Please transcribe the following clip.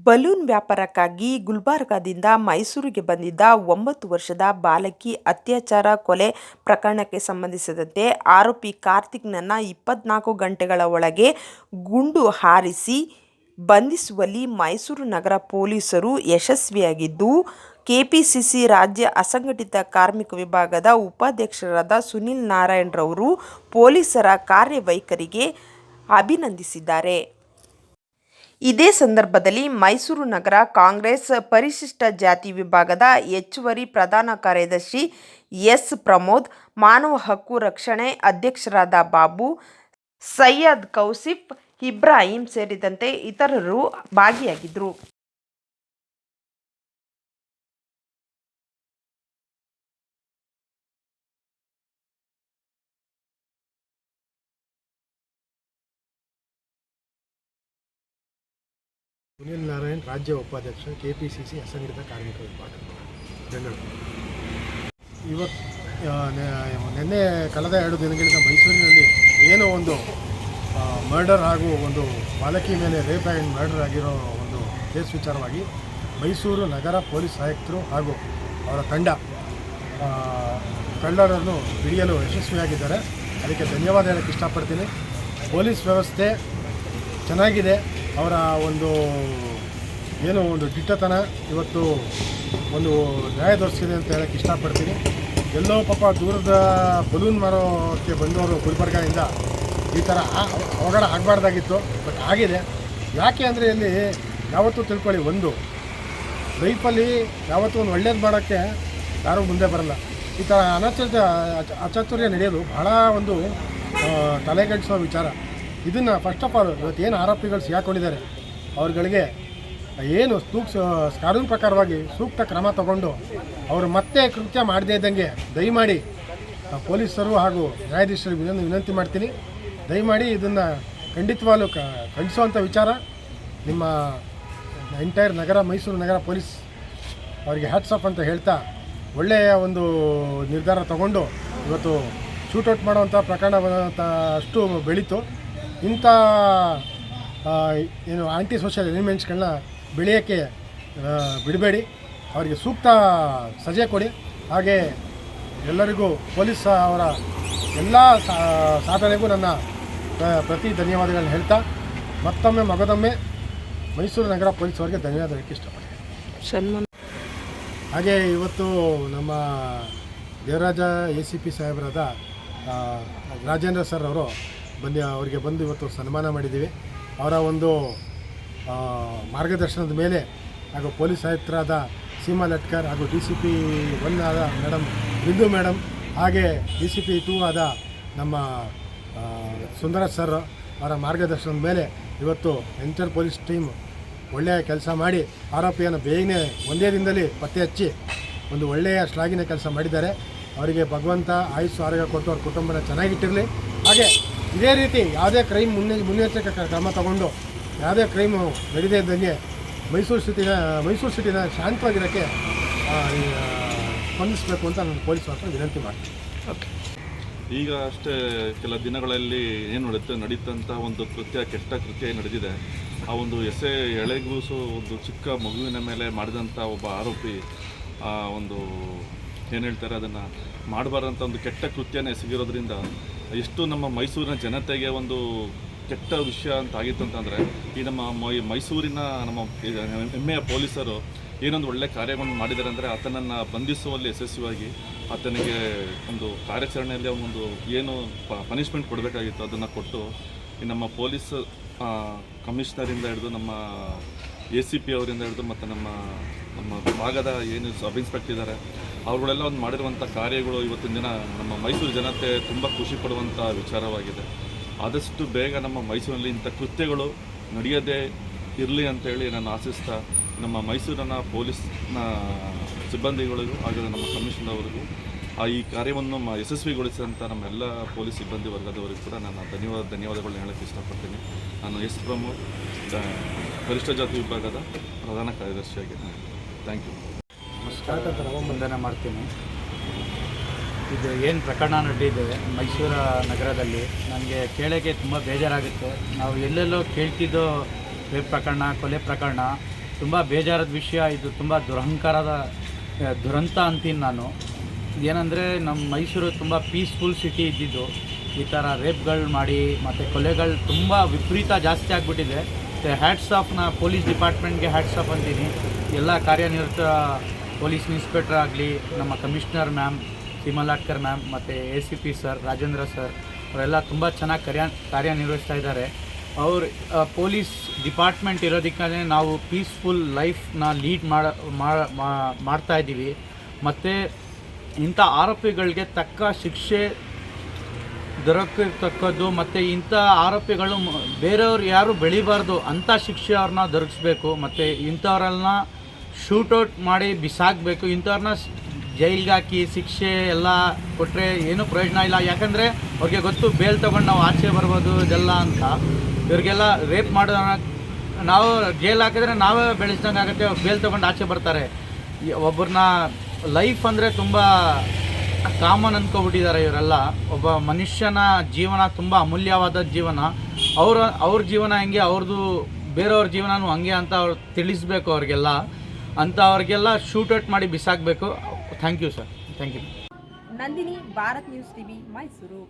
Balloon ವ್ಯಾಪಾರಕ್ಕಾಗಿ ಗುಲ್ಬರ್ಗಾದಿಂದ ಮೈಸೂರಿಗೆ ಬಂದಿದ್ದ ಒಂಬತ್ತು ವರ್ಷದ ಬಾಲಕಿ ಅತ್ಯಾಚಾರ ಕೊಲೆ ಪ್ರಕರಣಕ್ಕೆ ಸಂಬಂಧಿಸಿದಂತೆ ಆರೋಪಿ ಕಾರ್ತಿಕ್ನನ್ನ ಇಪ್ಪತ್ನಾಲ್ಕು ಗಂಟೆಗಳ ಒಳಗೆ ಗುಂಡು ಹಾರಿಸಿ ಬಂಧಿಸುವಲ್ಲಿ ಮೈಸೂರು ನಗರ ಪೊಲೀಸರು ಯಶಸ್ವಿಯಾಗಿದ್ದು, ಕೆಪಿಸಿಸಿ ರಾಜ್ಯ ಅಸಂಘಟಿತ ಕಾರ್ಮಿಕ ವಿಭಾಗದ ಉಪಾಧ್ಯಕ್ಷರಾದ ಸುನಿಲ್ ನಾರಾಯಣ್ರವರು ಪೊಲೀಸರ ಕಾರ್ಯವೈಖರಿಗೆ ಅಭಿನಂದಿಸಿದ್ದಾರೆ. ಇದೇ ಸಂದರ್ಭದಲ್ಲಿ ಮೈಸೂರು ನಗರ ಕಾಂಗ್ರೆಸ್ ಪರಿಶಿಷ್ಟ ಜಾತಿ ವಿಭಾಗದ ಹೆಚ್ಚುವರಿ ಪ್ರಧಾನ ಕಾರ್ಯದರ್ಶಿ ಎಸ್. ಪ್ರಮೋದ್, ಮಾನವ ಹಕ್ಕು ರಕ್ಷಣೆ ಅಧ್ಯಕ್ಷರಾದ ಬಾಬು, ಸೈಯದ್ ಕೌಸಿಫ್, ಇಬ್ರಾಹಿಂ ಸೇರಿದಂತೆ ಇತರರು ಭಾಗಿಯಾಗಿದ್ದರು. ಸುನಿಲ್ ನಾರಾಯಣ್ ರಾಜ್ಯ ಉಪಾಧ್ಯಕ್ಷ, ಕೆಪಿಸಿಸಿ ಅಸಂಘಟಿತ ಕಾರ್ಮಿಕ ವಿಭಾಗ. ಬೆಂಗಳೂರು ಇವತ್ತು ನಿನ್ನೆ ಕಳೆದ ಎರಡು ದಿನಗಳಿಂದ ಮೈಸೂರಿನಲ್ಲಿ ಏನೋ ಒಂದು ಮರ್ಡರ್ ಹಾಗೂ ಒಂದು ಬಾಲಕಿ ಮೇಲೆ ರೇಪ್ ಆ್ಯಂಡ್ ಮರ್ಡರ್ ಆಗಿರೋ ಒಂದು ಕೇಸ್ ವಿಚಾರವಾಗಿ ಮೈಸೂರು ನಗರ ಪೊಲೀಸ್ ಆಯುಕ್ತರು ಹಾಗೂ ಅವರ ತಂಡ ಕಳ್ಳರನ್ನು ಹಿಡಿಯಲು ಯಶಸ್ವಿಯಾಗಿದ್ದಾರೆ. ಅದಕ್ಕೆ ಧನ್ಯವಾದ ಹೇಳಕ್ಕೆ ಇಷ್ಟಪಡ್ತೀನಿ. ಪೊಲೀಸ್ ವ್ಯವಸ್ಥೆ ಚೆನ್ನಾಗಿದೆ. ಅವರ ಒಂದು ಏನು ಒಂದು ದಿಟ್ಟತನ ಇವತ್ತು ಒಂದು ನ್ಯಾಯ ದೊರಕಿಸಿದೆ ಅಂತ ಹೇಳಕ್ಕೆ ಇಷ್ಟಪಡ್ತೀನಿ. ಎಲ್ಲೋ ಪಾಪ ದೂರದ ಬಲೂನ್ ಮಾರೋಕ್ಕೆ ಬಂದವರು ಗುಲ್ಬರ್ಗಾದಿಂದ ಈ ಥರ ಅವಘಡ ಆಗಬಾರ್ದಾಗಿತ್ತು ಬಟ್ ಆಗಿದೆ. ಯಾಕೆ ಅಂದರೆ ಇಲ್ಲಿ ಯಾವತ್ತೂ ತಿಳ್ಕೊಳ್ಳಿ ಒಂದು ಲೈಫಲ್ಲಿ ಯಾವತ್ತೂ ಒಂದು ಒಳ್ಳೇದು ಮಾಡೋಕ್ಕೆ ಯಾರೂ ಮುಂದೆ ಬರಲ್ಲ. ಈ ಥರ ಅನಚ ಅಚಾತುರ್ಯ ನಡೆಯೋದು ಬಹಳ ಒಂದು ಆ, ವಿಚಾರ. ಇದನ್ನು ಫಸ್ಟ್ ಆಫ್ ಆಲ್ ಇವತ್ತು ಏನು ಆರೋಪಿಗಳು ಸಿಗಾಕೊಂಡಿದ್ದಾರೆ ಅವ್ರುಗಳಿಗೆ ಏನು ಸೂಕ್ತ, ಕಾನೂನು ಪ್ರಕಾರವಾಗಿ ಸೂಕ್ತ ಕ್ರಮ ತಗೊಂಡು ಅವರು ಮತ್ತೆ ಕೃತ್ಯ ಮಾಡದೇ ಇದ್ದಂಗೆ ದಯಮಾಡಿ ಪೊಲೀಸರು ಹಾಗೂ ನ್ಯಾಯಾಧೀಶರಿಗೆ ವಿನಂತಿ ವಿನಂತಿ ಮಾಡ್ತೀನಿ. ದಯಮಾಡಿ ಇದನ್ನು ಖಂಡಿತವಾಗ್ಲೂ ಖಂಡಿಸುವಂಥ ವಿಚಾರ. ನಿಮ್ಮ ಎಂಟೈರ್ ನಗರ, ಮೈಸೂರು ನಗರ ಪೊಲೀಸ್ ಅವರಿಗೆ ಹ್ಯಾಟ್ಸಪ್ ಅಂತ ಹೇಳ್ತಾ ಒಳ್ಳೆಯ ಒಂದು ನಿರ್ಧಾರ ತಗೊಂಡು ಇವತ್ತು ಶೂಟೌಟ್ ಮಾಡುವಂಥ ಪ್ರಕರಣ ಅಷ್ಟು ಬೆಳೀತು. ಇಂಥ ಏನು ಆಂಟಿ ಸೋಷಿಯಲ್ ಎಲಿಮೆಂಟ್ಸ್ಗಳನ್ನ ಬೆಳೆಯೋಕ್ಕೆ ಬಿಡಬೇಡಿ. ಅವರಿಗೆ ಸೂಕ್ತ ಸಜೆ ಕೊಡಿ. ಹಾಗೆ ಎಲ್ಲರಿಗೂ ಪೊಲೀಸ್ ಅವರ ಎಲ್ಲ ಸಾಧನೆಗೂ ನನ್ನ ಪ್ರತಿ ಧನ್ಯವಾದಗಳನ್ನ ಹೇಳ್ತಾ ಮತ್ತೊಮ್ಮೆ ಮಗದೊಮ್ಮೆ ಮೈಸೂರು ನಗರ ಪೊಲೀಸ್ ಅವರಿಗೆ ಧನ್ಯವಾದ ಹೇಳಕ್ಕೆ ಇಷ್ಟಪಡ್ತೀನಿ. ಹಾಗೆ ಇವತ್ತು ನಮ್ಮ ದೇವರಾಜ ಎ ಸಿ ಪಿ ಸಾಹೇಬರಾದ ರಾಜೇಂದ್ರ ಸರ್ ಅವರು ಬಂದು ಅವರಿಗೆ ಬಂದು ಇವತ್ತು ಸನ್ಮಾನ ಮಾಡಿದ್ದೀವಿ. ಅವರ ಒಂದು ಮಾರ್ಗದರ್ಶನದ ಮೇಲೆ ಹಾಗೂ ಪೊಲೀಸ್ ಆಯುಕ್ತರಾದ ಸೀಮಾ ಲಟ್ಕರ್ ಹಾಗೂ ಡಿ ಸಿ ಪಿ ಒನ್ ಆದ ಮೇಡಮ್ ಬಿಂದು ಮೇಡಮ್ ಹಾಗೆ ಡಿ ಸಿ ಪಿ ಟೂ ಆದ ನಮ್ಮ ಸುಂದರ ಸರ್ ಅವರ ಮಾರ್ಗದರ್ಶನದ ಮೇಲೆ ಇವತ್ತು ಎಂಟರ್ ಪೊಲೀಸ್ ಟೀಮ್ ಒಳ್ಳೆಯ ಕೆಲಸ ಮಾಡಿ ಆರೋಪಿಯನ್ನು ಬೇಗನೆ ಒಂದೇ ದಿನದಲ್ಲಿ ಪತ್ತೆ ಹಚ್ಚಿ ಒಂದು ಒಳ್ಳೆಯ ಶ್ಲಾಘಿನ ಕೆಲಸ ಮಾಡಿದ್ದಾರೆ. ಅವರಿಗೆ ಭಗವಂತ ಆಯುಸ್ಸು ಆರೋಗ್ಯ ಕೊಟ್ಟು ಅವ್ರ ಕುಟುಂಬನ ಚೆನ್ನಾಗಿಟ್ಟಿರಲಿ. ಹಾಗೆ ಇದೇ ರೀತಿ ಯಾವುದೇ ಕ್ರೈಮ್ ಮುನ್ನೆ ಮುನ್ನೆಚ್ಚರಿಕೆ ಕ್ರಮ ತಗೊಂಡು ಯಾವುದೇ ಕ್ರೈಮ್ ನಡೀದೇ ಇದ್ದಂಗೆ ಮೈಸೂರು ಸಿಟಿನ ಮೈಸೂರು ಸಿಟಿನ ಶಾಂತವಾಗಿರೋಕ್ಕೆ ಸ್ಪಂದಿಸಬೇಕು ಅಂತ ನಾನು ಪೊಲೀಸ್ ಹತ್ರ ವಿನಂತಿ ಮಾಡ್ತೀನಿ. ಓಕೆ. ಈಗ ಅಷ್ಟೇ ಕೆಲ ದಿನಗಳಲ್ಲಿ ಏನು ನಡೆಯುತ್ತೆ ನಡೀತಂಥ ಒಂದು ಕೃತ್ಯ ಕೆಟ್ಟ ಕೃತ್ಯ ಏನ್ ನಡೆದಿದೆ. ಆ ಒಂದು ಎಸೆ ಎಳೆಗೂಸು ಒಂದು ಚಿಕ್ಕ ಮಗುವಿನ ಮೇಲೆ ಮಾಡಿದಂಥ ಒಬ್ಬ ಆರೋಪಿ ಆ ಒಂದು ಏನು ಹೇಳ್ತಾರೆ ಅದನ್ನು ಮಾಡಬಾರ್ದಂಥ ಒಂದು ಕೆಟ್ಟ ಕೃತ್ಯನೇ ಎಸಗಿರೋದ್ರಿಂದ ಎಷ್ಟು ನಮ್ಮ ಮೈಸೂರಿನ ಜನತೆಗೆ ಒಂದು ಕೆಟ್ಟ ವಿಷಯ ಅಂತ ಆಗಿತ್ತು ಅಂತಂದರೆ, ಈ ನಮ್ಮ ಮೈ, ಮೈಸೂರಿನ ನಮ್ಮ ಹೆಮ್ಮೆಯ ಪೊಲೀಸರು ಏನೊಂದು ಒಳ್ಳೆ ಕಾರ್ಯವನ್ನು ಮಾಡಿದ್ದಾರೆ ಅಂದರೆ ಆತನನ್ನು ಬಂಧಿಸುವಲ್ಲಿ ಯಶಸ್ವಿಯಾಗಿ ಆತನಿಗೆ ಒಂದು ಕಾರ್ಯಾಚರಣೆಯಲ್ಲಿ ಒಂದು ಏನು ಪನಿಷ್ಮೆಂಟ್ ಕೊಡಬೇಕಾಗಿತ್ತು ಅದನ್ನು ಕೊಟ್ಟು, ಈ ನಮ್ಮ ಪೊಲೀಸ್ ಕಮಿಷನರಿಂದ ಹಿಡಿದು ನಮ್ಮ ಎ ಸಿ ಪಿ ಅವರಿಂದ ಹಿಡಿದು ಮತ್ತು ನಮ್ಮ ನಮ್ಮ ಭಾಗದ ಏನು ಸಬ್ ಇನ್ಸ್ಪೆಕ್ಟರ್ ಇದ್ದಾರೆ ಅವರುಗಳೆಲ್ಲ ಒಂದು ಮಾಡಿರುವಂಥ ಕಾರ್ಯಗಳು ಇವತ್ತಿನ ದಿನ ನಮ್ಮ ಮೈಸೂರು ಜನತೆ ತುಂಬ ಖುಷಿ ಪಡುವಂಥ ವಿಚಾರವಾಗಿದೆ. ಆದಷ್ಟು ಬೇಗ ನಮ್ಮ ಮೈಸೂರಿನಲ್ಲಿ ಇಂಥ ಕೃತ್ಯಗಳು ನಡೆಯದೇ ಇರಲಿ ಅಂತೇಳಿ ನಾನು ಆಶಿಸ್ತಾ, ನಮ್ಮ ಮೈಸೂರಿನ ಪೊಲೀಸ್ನ ಸಿಬ್ಬಂದಿಗಳಿಗೂ ಹಾಗೆ ನಮ್ಮ ಕಮಿಷನರ್ ಅವರಿಗೂ ಆ ಈ ಕಾರ್ಯವನ್ನು ಯಶಸ್ವಿಗೊಳಿಸಿದಂಥ ನಮ್ಮೆಲ್ಲ ಪೊಲೀಸ್ ಸಿಬ್ಬಂದಿ ವರ್ಗದವರಿಗೂ ಕೂಡ ನಾನು ಧನ್ಯವಾದ ಧನ್ಯವಾದಗಳನ್ನ ಹೇಳಕ್ಕೆ ಇಷ್ಟಪಡ್ತೀನಿ. ನಾನು ಎಸ್ ಪ್ರಮು ಪರಿಷ್ಠ ಜಾತಿ ವಿಭಾಗದ ಪ್ರಧಾನ ಕಾರ್ಯದರ್ಶಿಯಾಗಿದ್ದೀನಿ. ಥ್ಯಾಂಕ್ ಯು ವಂದನೆ ಮಾಡ್ತೀನಿ. ಇದು ಏನು ಪ್ರಕರಣ ನಡೆದಿದೆ? ಮೈಸೂರು ನಗರದಲ್ಲಿ. ನನಗೆ ಕೇಳೋಕ್ಕೆ ತುಂಬ ಬೇಜಾರಾಗುತ್ತೆ. ನಾವು ಎಲ್ಲೆಲ್ಲೋ ಕೇಳ್ತಿದ್ದೋ ರೇಪ್ ಪ್ರಕರಣ ಕೊಲೆ ಪ್ರಕರಣ ತುಂಬ ಬೇಜಾರದ ವಿಷಯ. ಇದು ತುಂಬ ದುರಹಂಕಾರದ ದುರಂತ ಅಂತೀನಿ ನಾನು. ಏನಂದರೆ ನಮ್ಮ ಮೈಸೂರು ತುಂಬ ಪೀಸ್ಫುಲ್ ಸಿಟಿ ಇದ್ದಿದ್ದು. ಈ ಥರ ರೇಪ್ಗಳು ಮಾಡಿ ಮತ್ತು ಕೊಲೆಗಳು ತುಂಬ ವಿಪರೀತ ಜಾಸ್ತಿ ಆಗಿಬಿಟ್ಟಿದೆ. ಹ್ಯಾಟ್ಸ್ ಆಫ್ನ ಪೊಲೀಸ್ ಡಿಪಾರ್ಟ್ಮೆಂಟ್ಗೆ ಹ್ಯಾಟ್ಸ್ ಆಫ್ ಅಂತೀನಿ. ಎಲ್ಲ ಕಾರ್ಯನಿರತ ಪೊಲೀಸ್ ಇನ್ಸ್ಪೆಕ್ಟರ್ ಆಗಲಿ, ನಮ್ಮ ಕಮಿಷನರ್ ಮ್ಯಾಮ್, ಸಿಮಲಾಟ್ಕರ್ ಮ್ಯಾಮ್, ಮತ್ತು A C P sir, Rajendra sir, ಅವರೆಲ್ಲ ತುಂಬ ಚೆನ್ನಾಗಿ ಕಾರ್ಯ, ಕಾರ್ಯನಿರ್ವಹಿಸ್ತಾ ಇದ್ದಾರೆ. ಅವ್ರ ಪೊಲೀಸ್ ಡಿಪಾರ್ಟ್ಮೆಂಟ್ ಇರೋದಕ್ಕೆ ನಾವು ಪೀಸ್ಫುಲ್ ಲೈಫ್ನ ಲೀಡ್ ಮಾಡ ಮಾಡ್ತಾ ಇದ್ದೀವಿ. ಮತ್ತು ಇಂಥ ಆರೋಪಿಗಳಿಗೆ ತಕ್ಕ ಶಿಕ್ಷೆ ದೊರಕತಕ್ಕದ್ದು ಮತ್ತು ಇಂಥ ಆರೋಪಿಗಳು ಬೇರೆಯವ್ರು ಯಾರು ಬೆಳಿಬಾರ್ದು, ಅಂಥ ಶಿಕ್ಷೆ ಅವ್ರನ್ನ ದೊರಕಿಸ್ಬೇಕು, ಮತ್ತು ಇಂಥವ್ರನ್ನ ಶೂಟೌಟ್ ಮಾಡಿ ಬಿಸಾಕಬೇಕು. ಇಂಥವ್ರನ್ನ ಜೈಲ್ಗೆ ಹಾಕಿ ಶಿಕ್ಷೆ ಎಲ್ಲ ಕೊಟ್ಟರೆ ಏನೂ ಪ್ರಯೋಜನ ಇಲ್ಲ. ಯಾಕಂದರೆ ಅವ್ರಿಗೆ ಗೊತ್ತು, ಬೇಲ್ ತೊಗೊಂಡು ನಾವು ಆಚೆ ಬರ್ಬೋದು ಇದೆಲ್ಲ ಅಂತ. ಇವ್ರಿಗೆಲ್ಲ ರೇಪ್ ಮಾಡೋ ನಾವು ಜೈಲ್ ಹಾಕಿದ್ರೆ ನಾವೇ ಬೆಳೆಸ್ದಂಗೆ ಆಗುತ್ತೆ ಬೇಲ್ ತೊಗೊಂಡು ಆಚೆ ಬರ್ತಾರೆ. ಒಬ್ಬರನ್ನ ಲೈಫ್ ಅಂದರೆ ತುಂಬ ಕಾಮನ್ ಅಂದ್ಕೊಬಿಟ್ಟಿದ್ದಾರೆ ಇವರೆಲ್ಲ. ಒಬ್ಬ ಮನುಷ್ಯನ ಜೀವನ ತುಂಬ ಅಮೂಲ್ಯವಾದ ಜೀವನ. ಅವರ, ಅವ್ರ ಜೀವನ ಹೆಂಗೆ, ಅವ್ರದ್ದು ಬೇರೆಯವ್ರ ಜೀವನನೂ ಹಂಗೆ ಅಂತ ಅವ್ರು ತಿಳಿಸ್ಬೇಕು ಅವ್ರಿಗೆಲ್ಲ. ಅಂತ ಅವ್ರಿಗೆಲ್ಲ ಔಟ್ ಮಾಡಿ ಬಿಸಾಕಬೇಕು. Thank you sir thank you Nandini, Bharat news TV, Mysuru.